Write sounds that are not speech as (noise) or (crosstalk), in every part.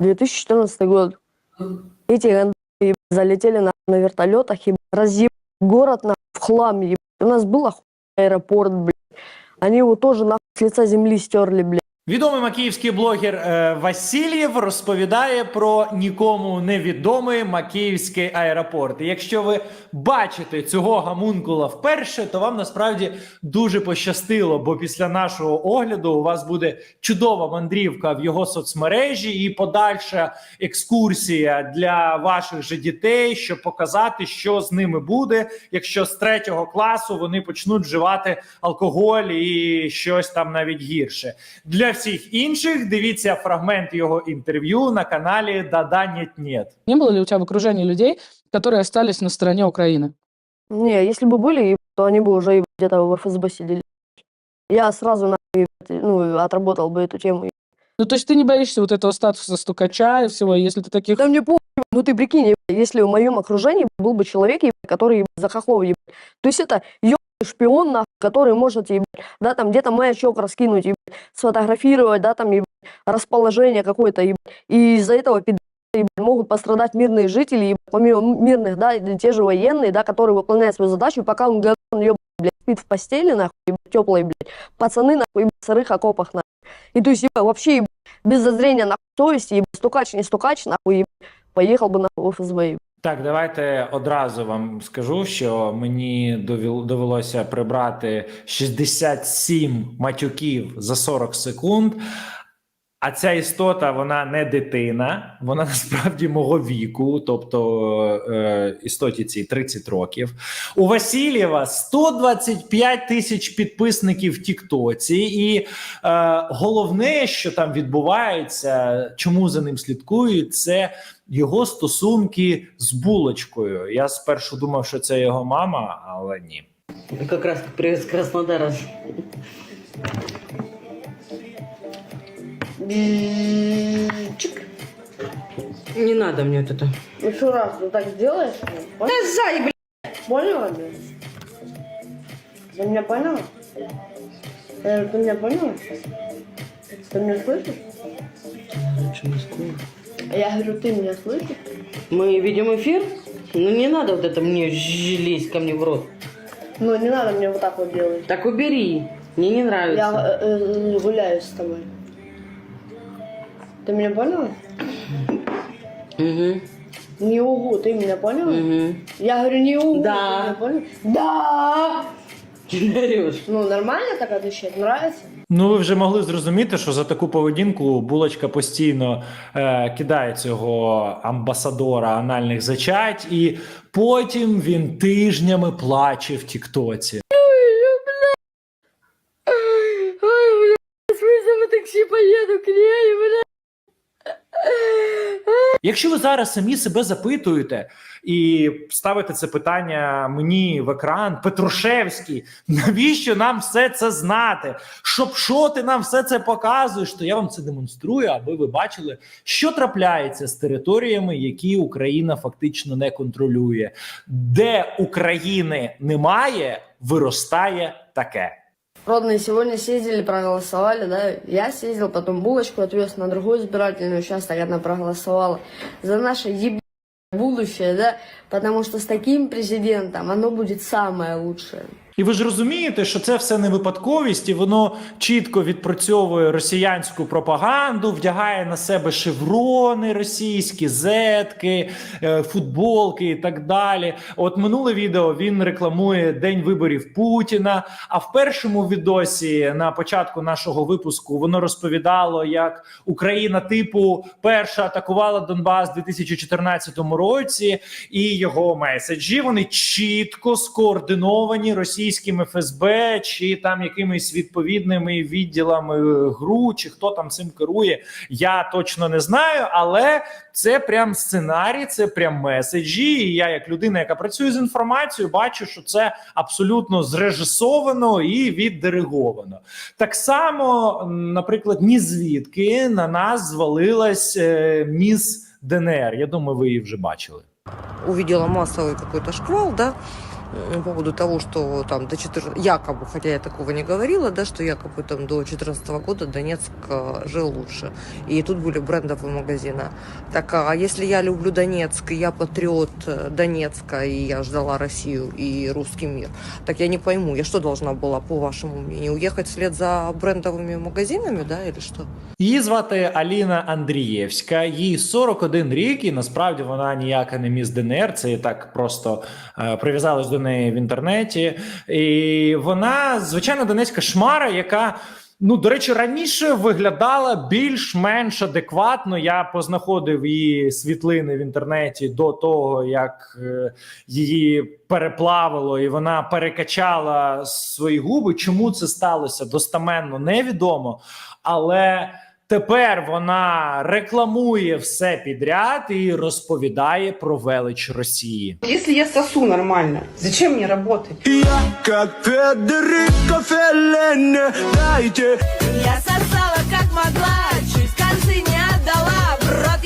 2014 год. Эти ебать, залетели на, на вертолетах и разъеб город на в хлам. ебать. У нас был аэропорт, блядь. Они его тоже нахуй с лица земли стерли, блядь. Відомий макіївський блогер е, Васильєв розповідає про нікому невідомий макіївський аеропорт. І якщо ви бачите цього гамункула вперше, то вам насправді дуже пощастило, бо після нашого огляду у вас буде чудова мандрівка в його соцмережі і подальша екскурсія для ваших же дітей, щоб показати, що з ними буде, якщо з третього класу вони почнуть вживати алкоголь і щось там навіть гірше. Для всіх інших дивіться фрагмент його інтерв'ю на каналі Дада Нет Нет. Не было ли у тебя в окружении людей, которые остались на стороне Украины? Не, если бы были, ебать, то они бы уже ебать, где-то в ФСБ сидели. Я сразу нахуй, ебать, ну, отработал бы эту тему. Ну, то есть ты не боишься вот этого статуса стукача и всего, если ты таких... Да мне похуй, ну ты прикинь, ебать, если в моем окружении был бы человек, ебать, который ебать, за хохлов, ебать. То есть это ебаный шпион, нахуй, который может, ебать, да, там где-то маячок раскинуть, ебать, сфотографировать, да, там, ебать, расположение какое-то, ебать. И из-за этого ебать, могут пострадать мирные жители, ебать, помимо мирных, да, те же военные, да, которые выполняют свою задачу, пока он, ебаный, блядь, спит в постели, нахуй, ебать, теплой, блядь, пацаны, нахуй, ебать, в сырых окопах, нахуй. И то есть, ебать, вообще, ебать, без зазрения, нахуй, совести, ебать, стукач, не стукач, нахуй, ебать, поехал бы, нахуй, в ФСБ, ебать. Так, давайте одразу вам скажу, що мені довел- довелося прибрати 67 матюків за 40 секунд. А ця істота, вона не дитина, вона (laughs) насправді мого віку, тобто е, істоті цій 30 років. У Васильєва 125 тисяч підписників в Тіктоці, і е, головне, що там відбувається, чому за ним слідкують, це його стосунки з булочкою. Я спершу думав, що це його мама, але ні. Как раз привет с Краснодара. Чик. Не надо мне вот это. Еще раз вот так сделаешь, Да сзади, блядь. поняла, блядь? Ты меня поняла? Э, Ты меня поняла? Ты меня слышишь? Лучше Москву. Я говорю, ты меня слышишь? Мы ведем эфир? Ну не надо вот это мне лезть ко мне в рот. Ну, не надо мне вот так вот делать. Так убери. Мне не нравится. Я э, э, гуляю с тобой. Ты меня поняла? Угу. Не угу, ты меня поняла? Угу. Я говорю, не угу, Да. ты меня поняла? Да! Ну, нормально так отвечать? Нравится? Ну, ви вже могли зрозуміти, що за таку поведінку булочка постійно е, кидає цього амбасадора анальних зачать, і потім він тижнями плаче в Тіктоці. Ой, блядь, смысл на такси поеду к ней, блядь. Якщо ви зараз самі себе запитуєте і ставите це питання мені в екран, Петрушевський, навіщо нам все це знати? Щоб що ти нам все це показуєш, то я вам це демонструю, аби ви бачили, що трапляється з територіями, які Україна фактично не контролює, де України немає, виростає таке. Родные сегодня съездили, проголосовали, да? Я съездил, потом булочку отвез на другой избирательный участок, она проголосовала за наше еб... будущее, да? Потому что с таким президентом оно будет самое лучшее. І ви ж розумієте, що це все не випадковість, і воно чітко відпрацьовує росіянську пропаганду, вдягає на себе шеврони російські, зетки, е, футболки і так далі. От минуле відео він рекламує День виборів Путіна. А в першому відосі на початку нашого випуску воно розповідало, як Україна типу перша атакувала Донбас у 2014 році, і його меседжі вони чітко скоординовані російським ФСБ чи там якимись відповідними відділами ГРУ, чи хто там цим керує. Я точно не знаю, але це прям сценарій, це прям меседжі. І я, як людина, яка працює з інформацією, бачу, що це абсолютно зрежисовано і віддириговано. Так само, наприклад, ні звідки на нас звалилась е, міс ДНР. Я думаю, ви її вже бачили. увидела массовый какой-то шквал, да, по поводу того, что там до 14... якобы, хотя я такого не говорила, да, что якобы там до 2014 года Донецк э, жил лучше. И тут были брендовые магазины. Так, а если я люблю Донецк, и я патриот э, Донецка, и я ждала Россию и русский мир, так я не пойму, я что должна была, по вашему мнению, уехать вслед за брендовыми магазинами, да, или что? Її звати Аліна Андрієвська, їй 41 рік, і насправді вона ніяка не міс ДНР. Це так просто е, прив'язалась до неї в інтернеті. І вона звичайна донецька шмара, яка. Ну, до речі, раніше виглядала більш-менш адекватно. Я познаходив її світлини в інтернеті до того, як е, її переплавило, і вона перекачала свої губи. Чому це сталося? Достаменно невідомо. Але тепер вона рекламує все підряд і розповідає про велич Росії. Якщо я сосу нормально, зачем мені роботи? Я как Федерико Феллини, дайте Я сосала как могла, чуть концы не отдала В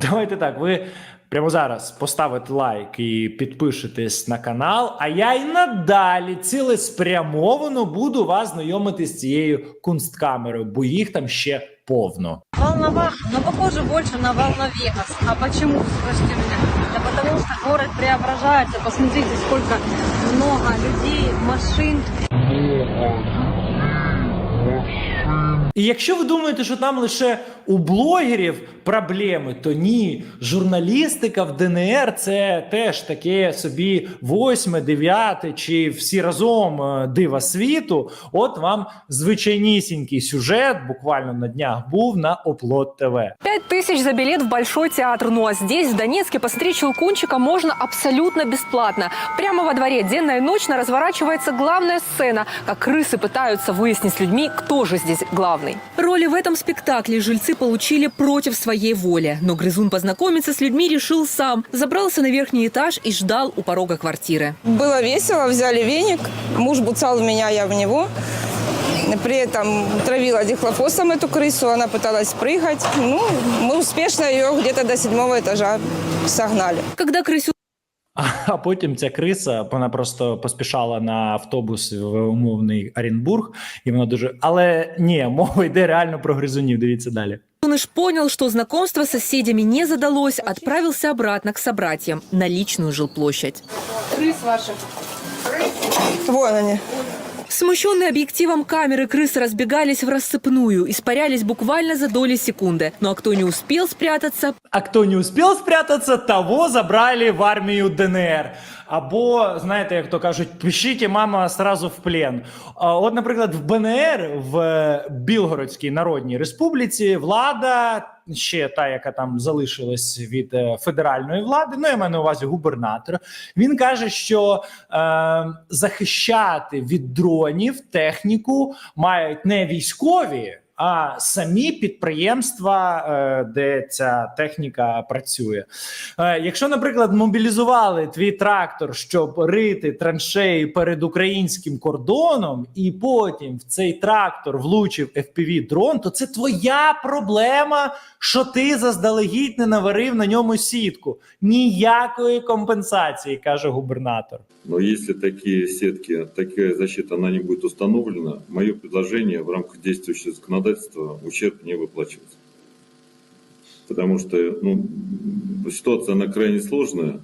Давайте так. Ви прямо зараз поставите лайк і підпишетесь на канал. А я й надалі цілеспрямовано буду вас знайомити з цією кунсткамерою, бо їх там ще повно. Волновах, но похоже больше на Волновегас. А почему, спросите меня? Да потому что город преображается. Посмотрите, сколько много людей, машин. І якщо ви думаєте, що там лише у блогерів проблеми, то ні. Журналістика в ДНР це теж таке собі восьме, дев'яте чи всі разом е, дива світу. От вам звичайнісінький сюжет, буквально на днях був на Оплот ТВ. Пять тысяч за билет в Большой театр. Ну а здесь, в Донецке, посмотреть Щелкунчика можно абсолютно бесплатно. Прямо во дворе денно и ночно разворачивается главная сцена, как крысы пытаются выяснить с людьми, кто же здесь главный. Роли в этом спектакле жильцы получили против своей воли. Но грызун познакомиться с людьми решил сам. Забрался на верхний этаж и ждал у порога квартиры. Было весело, взяли веник, муж буцал в меня, я в него. При этом травила дихлофосом эту крысу, она пыталась прыгать. Ну, мы успешно ее где-то до седьмого этажа согнали. Когда крысю А потім ця криса вона просто поспішала на автобус в умовний Оренбург, і вона дуже. Але ні, мова йде реально про гризунів. Дивіться далі. Грызуныш понял, что знакомство с соседями не задалось, отправился обратно к собратьям на личную жилплощадь. Вон они. Смущенные объективом камеры крысы разбегались в рассыпную, испарялись буквально за доли секунды. Ну а кто не успел спрятаться, А хто не успів спрятатися, того забрали в армію ДНР. Або, знаєте, як то кажуть, пишіть мама сразу в плен. От, наприклад, в БНР, в Білгородській Народній Республіці, влада, ще та, яка там залишилась від е, федеральної влади, ну я маю на увазі губернатор. Він каже, що е, захищати від дронів техніку мають не військові а самі підприємства, е, де ця техніка працює. Е, Якщо, наприклад, мобілізували твій трактор, щоб рити траншеї перед українським кордоном, і потім в цей трактор влучив fpv дрон, то це твоя проблема, що ти заздалегідь не наварив на ньому сітку. Ніякої компенсації, каже губернатор. Но если такие сетки, такая защита, она не будет установлена, мое предложение в рамках действующего законодательства ущерб не выплачивается. Потому что ну, ситуация, она крайне сложная,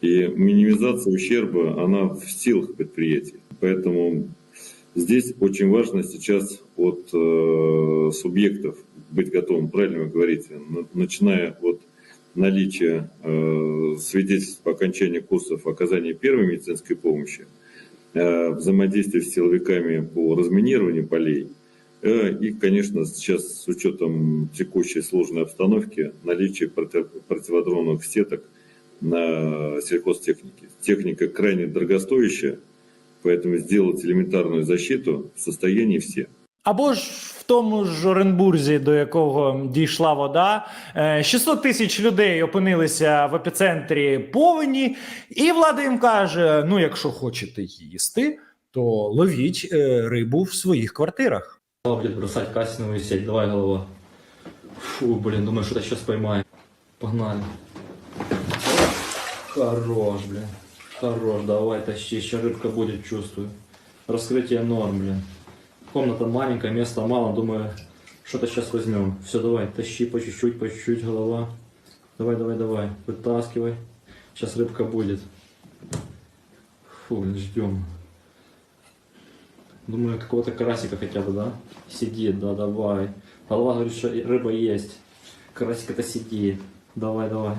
и минимизация ущерба, она в силах предприятий. Поэтому здесь очень важно сейчас от э, субъектов быть готовым, правильно вы говорите, на- начиная от наличия э, свидетельств по окончании курсов оказания первой медицинской помощи, э, взаимодействия с силовиками по разминированию полей, и, конечно, сейчас с учетом текущей сложной обстановки наличие против- противодроновых сеток на сельхозтехнике. Техника крайне дорогостоящая, поэтому сделать элементарную защиту в состоянии все. Або ж в тому ж Оренбурзі, до якого дійшла вода, е, 600 тисяч людей опинилися в епіцентрі повені, і влада їм каже: ну, якщо хочете їсти, то ловіть е, рибу в своїх квартирах. Блин, бросать кассиновую сеть, давай голова. Фу, блин, думаю, что-то сейчас поймаем. Погнали. Хорош, блин. Хорош, давай тащи, сейчас рыбка будет, чувствую. Раскрытие норм, блин. Комната маленькая, места мало, думаю, что-то сейчас возьмем. Все, давай, тащи по чуть-чуть, по чуть-чуть, голова. Давай, давай, давай, вытаскивай. Сейчас рыбка будет. Фу, ждем. Думаю, какого-то карасика хотя бы, да? Сидит, да, давай. Голова говорит, что рыба есть. Карасик-то сидит. Давай, давай.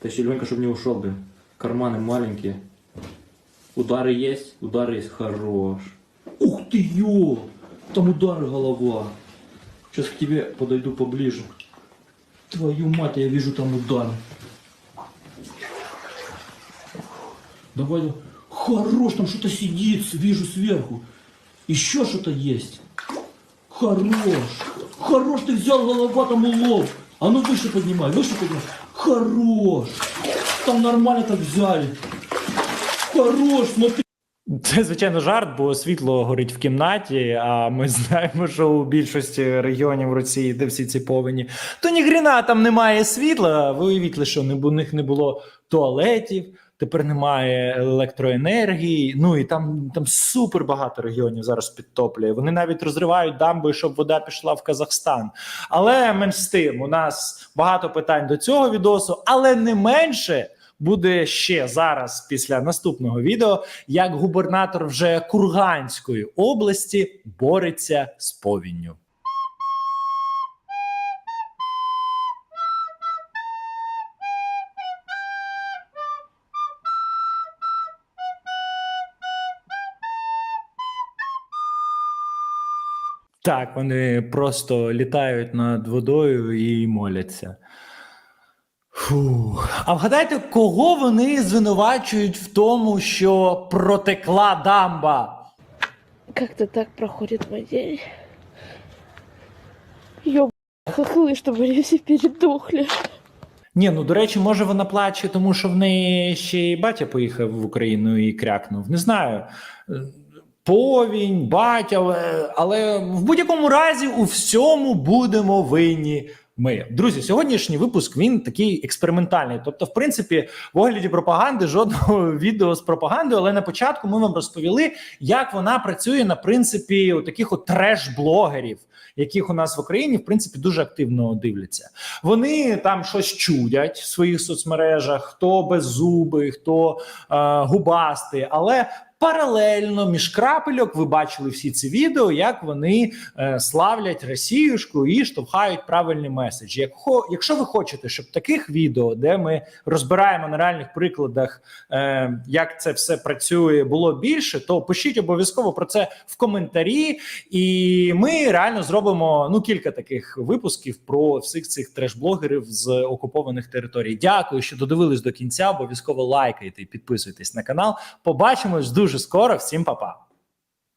Тащи легонько, чтобы не ушел, блин. Карманы маленькие. Удары есть? Удары есть. Хорош. Ух ты, ё! Там удары голова. Сейчас к тебе подойду поближе. Твою мать, я вижу там удар. Давай, давай. Хорош, там что-то сидит, вижу сверху. Еще что-то есть. Хорош. Хорош, ты взял голова там улов. А ну выше поднимай, выше поднимай. Хорош. Там нормально так взяли. Хорош, смотри. Це звичайно жарт, бо світло горить в кімнаті. А ми знаємо, що у більшості регіонів Росії, де всі ці повені, то ні гріна там немає світла. Ви уявіть лише, не у них не було туалетів. Тепер немає електроенергії. Ну і там, там супер багато регіонів зараз підтоплює. Вони навіть розривають дамби, щоб вода пішла в Казахстан. Але менш з тим, у нас багато питань до цього відосу, але не менше буде ще зараз, після наступного відео, як губернатор вже Курганської області бореться з повінню. Так, вони просто літають над водою і моляться. Фу. А вгадайте, кого вони звинувачують в тому, що протекла дамба? Как-то так проходит мой день. Ёб... Хохлы, чтобы они все передохли. Ні, ну до речі, може вона плаче, тому що в неї ще й батя поїхав в Україну і крякнув. Не знаю. Повінь, батя, але, в будь-якому разі у всьому будемо винні. Ми друзі, сьогоднішній випуск він такий експериментальний. Тобто, в принципі, в огляді пропаганди жодного (laughs) відео з пропагандою, але на початку ми вам розповіли, як вона працює на принципі от таких от треш-блогерів, яких у нас в Україні в принципі дуже активно дивляться. Вони там щось чудять в своїх соцмережах, хто беззубий, хто е, губастий, але. Паралельно між крапельок ви бачили всі ці відео, як вони е, славлять Росіюшку і штовхають правильний меседж. Як якщо ви хочете, щоб таких відео, де ми розбираємо на реальних прикладах, е, як це все працює, було більше, то пишіть обов'язково про це в коментарі, і ми реально зробимо ну кілька таких випусків про всіх цих треш-блогерів з окупованих територій. Дякую, що додивились до кінця. Обов'язково лайкайте і підписуйтесь на канал. Побачимось дуже скоро. Всім па-па!